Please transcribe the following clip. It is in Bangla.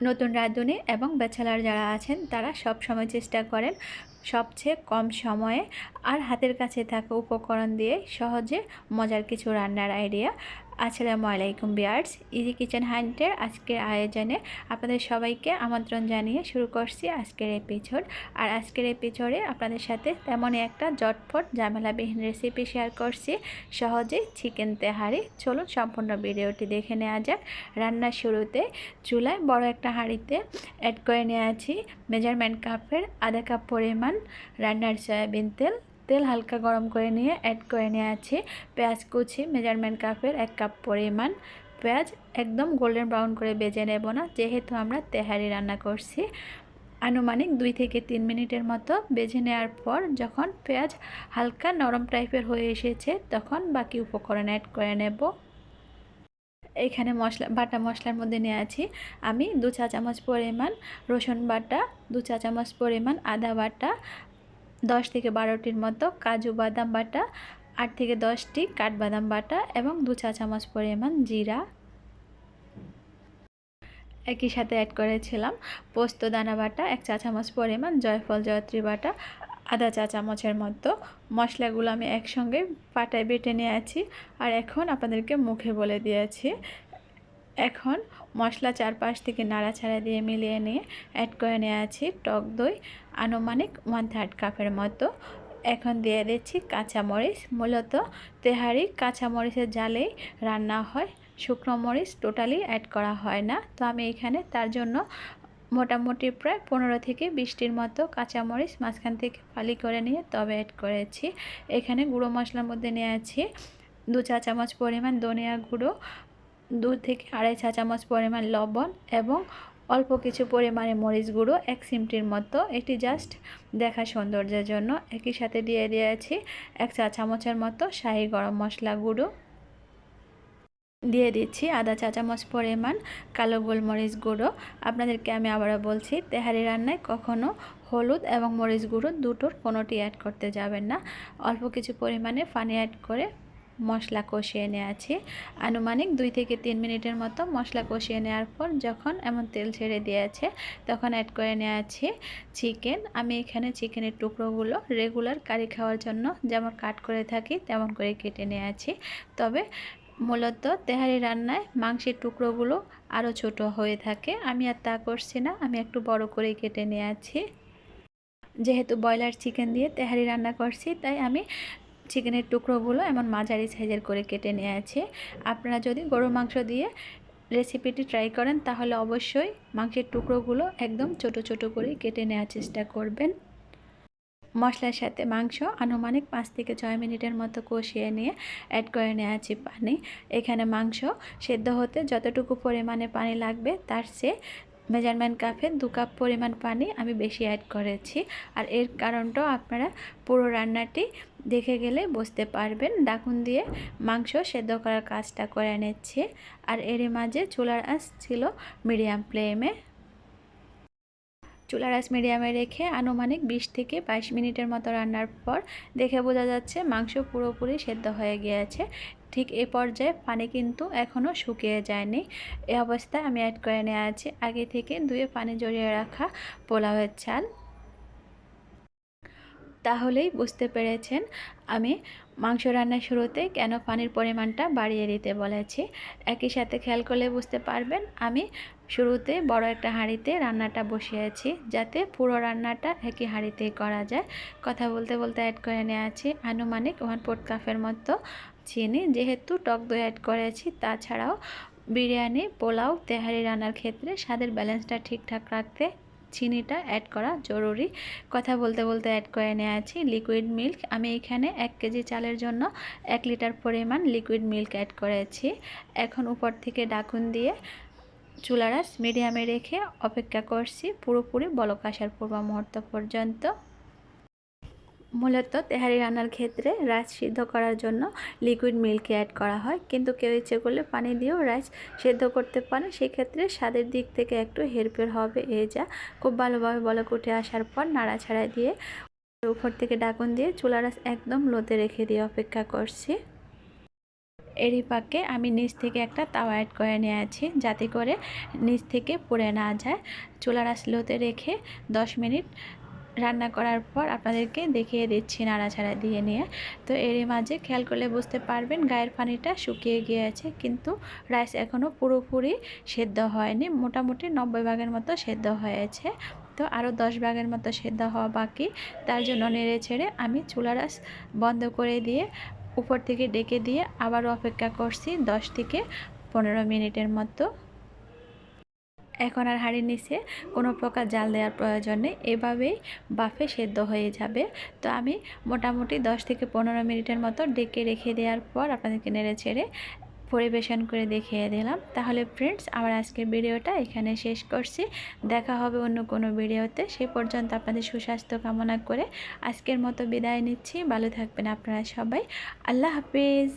নতুন রাঁধুনি এবং ব্যাচেলার যারা আছেন, তারা সব সময় চেষ্টা করেন সবচেয়ে কম সময়ে আর হাতের কাছে থাকা উপকরণ দিয়ে সহজে মজার কিছু রান্নার আইডিয়া আসসালামু আলাইকুম বিয়ার্স ইজি কিচেন হান্টের আজকের আয়োজনে আপনাদের সবাইকে আমন্ত্রণ জানিয়ে শুরু করছি আজকের এপিসোড আর আজকের এপিসোডে আপনাদের সাথে তেমনই একটা জটফট, ঝামেলাবিহীন রেসিপি শেয়ার করছি। সহজেই চিকেন তেহারি চলুন সম্পূর্ণ ভিডিওটি দেখে নেওয়া যাক। রান্নার শুরুতে চুলায় বড় একটা হাঁড়িতে অ্যাড করে নিয়ে আছি। মেজারমেন্ট কাপের আধা কাপ পরিমাণ রান্নার সয়াবিন তেল। তেল হালকা গরম করে নিয়ে অ্যাড করে নিয়ে আছে। পেঁয়াজ কুচি মেজারমেন্ট কাপের এক কাপ পরিমাণ। পেঁয়াজ একদম গোল্ডেন ব্রাউন করে বেজে নেব না, যেহেতু আমরা তেহারি রান্না করছি। আনুমানিক দুই থেকে তিন মিনিটের মতো বেজে নেওয়ার পর যখন পেঁয়াজ হালকা নরম টাইপের হয়ে এসেছে, তখন বাকি উপকরণ অ্যাড করে নেব। এখানে মশলা, বাটা মশলার মধ্যে নিয়ে আছি। আমি দু চা চামচ পরিমাণ রসুন বাটা, দু চা চামচ পরিমাণ আদা বাটা দশ থেকে বারোটির মতো কাজু বাদাম বাটা, আট থেকে দশটি কাঠবাদাম বাটা এবং দু চা চামচ পরিমাণ জিরা। একই সাথে অ্যাড করেছিলাম পোস্ত দানা বাটা, এক চা চামচ পরিমাণ জয়ফল জয়ত্রী বাটা, আধা চা চামচের মতো মশলাগুলো আমি একসঙ্গে পাটায় বেটে নিয়ে আছি আর এখন আপনাদেরকে মুখে বলে দিয়েছি, এখন মশলা চারপাশ থেকে নাড়াচাড়া দিয়ে মিলিয়ে নিয়ে অ্যাড করে নিয়ে আছি টক দই, আনুমানিক ওয়ান থার্ড কাপের মতো। এখন দিয়ে দিচ্ছি কাঁচামরিচ। মূলত তেহারি কাঁচামরিচের জালেই রান্না হয়। শুকনো মরিচ টোটালি অ্যাড করা হয় না। তো আমি এখানে তার জন্য মোটামুটি প্রায় পনেরো থেকে বিশটির মতো কাঁচামরিচ মাঝখান থেকে ফালি করে নিয়ে তবে অ্যাড করেছি। এখানে গুঁড়ো মশলার মধ্যে নিয়ে আছি দু চা চামচ পরিমাণ ধনিয়া গুঁড়ো দু থেকে আড়াই চা চামচ পরিমাণ লবণ এবং অল্প কিছু পরিমাণে মরিচ গুঁড়ো এক সিমটির মতো। এটি জাস্ট দেখা সৌন্দর্যের জন্য। একই সাথে দিয়ে দিয়েছি এক চা চামচের মতো শাহি গরম মশলা গুঁড়ো। দিয়ে দিচ্ছি আদা চা চামচ পরিমাণ কালো গোলমরিচ গুঁড়ো। আপনাদেরকে আমি আবারও বলছি, তেহারি রান্নায় কখনও হলুদ এবং মরিচ গুঁড়ো দুটোর কোনোটি অ্যাড করতে যাবেন না। অল্প কিছু পরিমাণে পানি অ্যাড করে মশলা কষিয়ে নেওয়াছি আনুমানিক দুই থেকে তিন মিনিটের মতো মশলা কষিয়ে নেওয়ার পর যখন এমন তেল ছেড়ে দিয়েছে, তখন অ্যাড করে নেওয়াছি চিকেন আমি এখানে চিকেনের টুকরোগুলো রেগুলার কারি খাওয়ার জন্য যেমন কাট করে থাকি, তেমন করে কেটে নিয়েছি। তবে মূলত তেহারি রান্নায় মাংসের টুকরোগুলো আরও ছোট হয়ে থাকে। আমি আর তা করছি না, আমি একটু বড় করে কেটে নিয়েছি। যেহেতু ব্রয়লার চিকেন দিয়ে তেহারি রান্না করছি, তাই আমি চিকেনের টুকরোগুলো এমন মাঝারি সাইজের করে কেটে নিয়ে আছে। আপনারা যদি গরুর মাংস দিয়ে রেসিপিটি ট্রাই করেন, তাহলে অবশ্যই মাংসের টুকরোগুলো একদম ছোট ছোট করে কেটে নেওয়ার চেষ্টা করবেন। মশলার সাথে মাংস আনুমানিক পাঁচ থেকে ছয় মিনিটের মতো কষিয়ে নিয়ে অ্যাড করে নেওয়াছি পানি। এখানে মাংস সেদ্ধ হতে যতটুকু পরিমাণে পানি লাগবে, তার চেয়ে মেজারমেন্ট কাপে দু কাপ পরিমাণ পানি আমি বেশি অ্যাড করেছি। আর এর কারণটাও আপনারা পুরো রান্নাটি দেখে গেলে বুঝতে পারবেন। ডাকুন দিয়ে মাংস সেদ্ধ করার কাজটা করে নিচ্ছে। আর এর মাঝে চুলার আঁচ ছিল মিডিয়াম ফ্লেমে চুলার আঁচ মিডিয়ামে রেখে আনুমানিক বিশ থেকে বাইশ মিনিটের মতো রান্নার পর দেখে বোঝা যাচ্ছে মাংস পুরোপুরি সেদ্ধ হয়ে গিয়েছে। ঠিক এ পর্যায়ে পানি কিন্তু এখনও শুকিয়ে যায়নি। এ অবস্থায় আমি অ্যাড করে নেওয়া আছি আগে থেকে ধুয়ে পানি জড়িয়ে রাখা পোলাওয়ের চাল। তাহলেই বুঝতে পেরেছেন আমি মাংস রান্নার শুরুতে কেন পানির পরিমাণটা বাড়িয়ে দিতে বলেছি? একই সাথে খেয়াল করলে বুঝতে পারবেন, আমি শুরুতে বড় একটা হাঁড়িতে রান্নাটা বসিয়েছি যাতে পুরো রান্নাটা একই হাঁড়িতেই করা যায়। কথা বলতে বলতে অ্যাড করে নিয়েছি আনুমানিক ওয়ান ফোর্থ কাপের মতো চিনি। যেহেতু টক দই অ্যাড করেছি, তাছাড়াও বিরিয়ানি, পোলাও, তেহারি রান্নার ক্ষেত্রে স্বাদের ব্যালেন্সটা ঠিকঠাক রাখতে চিনিটা অ্যাড করা জরুরি। কথা বলতে বলতে অ্যাড করে নিয়ে আছি লিকুইড মিল্ক আমি এখানে এক কেজি চালের জন্য এক লিটার পরিমাণ লিকুইড মিল্ক অ্যাড করেছি। এখন উপর থেকে ডাকুন দিয়ে চুলারাস মিডিয়ামে রেখে অপেক্ষা করছি পুরোপুরি বলক আসার পূর্ব মুহূর্ত পর্যন্ত। মূলত তেহারি রান্নার ক্ষেত্রে রাইস সিদ্ধ করার জন্য লিকুইড মিল্ক অ্যাড করা হয়। কিন্তু কেউ ইচ্ছে করলে পানি দিয়েও রাইস সেদ্ধ করতে পারে। সেক্ষেত্রে স্বাদের দিক থেকে একটু হেরফের হবে এ যা। খুব ভালোভাবে বলক উঠে আসার পর নাড়াছাড়া দিয়ে উপর থেকে ডাকুন দিয়ে চুলা রাস একদম লোতে রেখে দিয়ে অপেক্ষা করছি। এরই পাকে আমি নিচ থেকে একটা তাওয়া অ্যাড করে নিয়েছি যাতে করে নিচ থেকে পুড়ে না যায়। চুলা রাস লোতে রেখে দশ মিনিট রান্না করার পর আপনাদেরকে দেখিয়ে দিচ্ছি নাড়াছাড়া দিয়ে নিয়ে। তো এরই মাঝে খেয়াল করলে বুঝতে পারবেন গায়ের পানিটা শুকিয়ে গিয়েছে, কিন্তু রাইস এখনও পুরোপুরি সেদ্ধ হয়নি। মোটামুটি নব্বই ভাগের মতো সেদ্ধ হয়েছে। তো আরও দশ ভাগের মতো সেদ্ধ হওয়া বাকি। তার জন্য নেড়ে ছেড়ে আমি চুলা রাস বন্ধ করে দিয়ে উপর থেকে ডেকে দিয়ে আবারও অপেক্ষা করছি দশ থেকে পনেরো মিনিটের মতো। এখন আর হাঁড়ির নিচে কোনো প্রকার জাল দেওয়ার প্রয়োজন নেই। এভাবেই বাফে সেদ্ধ হয়ে যাবে। তো আমি মোটামুটি দশ থেকে পনেরো মিনিটের মতো ডেকে রেখে দেওয়ার পর আপনাদেরকে নেড়ে ছেড়ে পরিবেশন করে দেখিয়ে দিলাম। তাহলে ফ্রেন্ডস আমার আজকের ভিডিওটা এখানে শেষ করছি। দেখা হবে অন্য কোনো ভিডিওতে। সে পর্যন্ত আপনাদের সুস্বাস্থ্য কামনা করে আজকের মতো বিদায় নিচ্ছি। ভালো থাকবেন আপনারা সবাই। আল্লাহ হাফিজ।